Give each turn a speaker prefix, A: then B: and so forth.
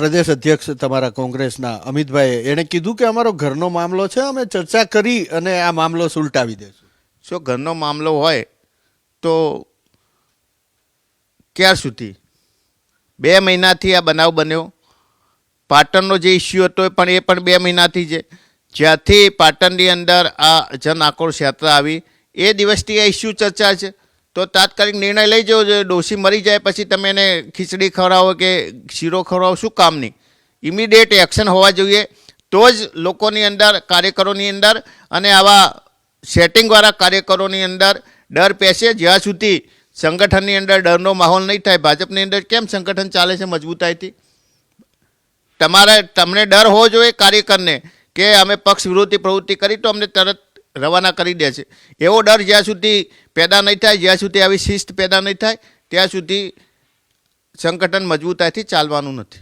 A: પ્રદેશ અધ્યક્ષ તમારા કોંગ્રેસના અમિતભાઈ એણે કીધું કે અમારો ઘરનો મામલો છે, અમે ચર્ચા કરી અને આ મામલો સુલટાવી દેશું.
B: જો ઘરનો મામલો હોય તો ક્યાર સુધી? બે મહિનાથી આ બનાવ બન્યો. પાટણનો જે ઇસ્યુ હતો એ પણ એ પણ બે મહિનાથી છે. જ્યાંથી પાટણની અંદર આ જન આક્રોશ યાત્રા આવી, એ દિવસથી આ ઇસ્યુ ચર્ચા છે. તો તાત્કાલિક નિર્ણય લઈ જવો જોઈએ. ડોસી મરી જાય પછી તમે એને ખીચડી ખવડાવો કે શીરો ખવડાવો, શું કામની ઇમિડિયેટ એક્શન હોવા જોઈએ. તો જ લોકોની અંદર, કાર્યકરોની અંદર અને આવા સેટિંગવાળા કાર્યકરોની અંદર ડર પેસે. જ્યાં સુધી સંગઠનની અંદર ડરનો માહોલ નહીં થાય, ભાજપની અંદર કેમ સંગઠન ચાલે છે મજબૂતાઈથી? તમારે, તમને ડર હોવો જોઈએ કાર્યકરને કે અમે પક્ષ વિરોધી પ્રવૃત્તિ કરી, તો અમને તરત રવાના કરી દે છે. એવો ડર જ્યાં સુધી પેદા નહીં થાય, જ્યાં સુધી આવી શિસ્ત પેદા નહીં થાય, ત્યાં સુધી સંગઠન મજબૂતાઈથી ચાલવાનું નથી.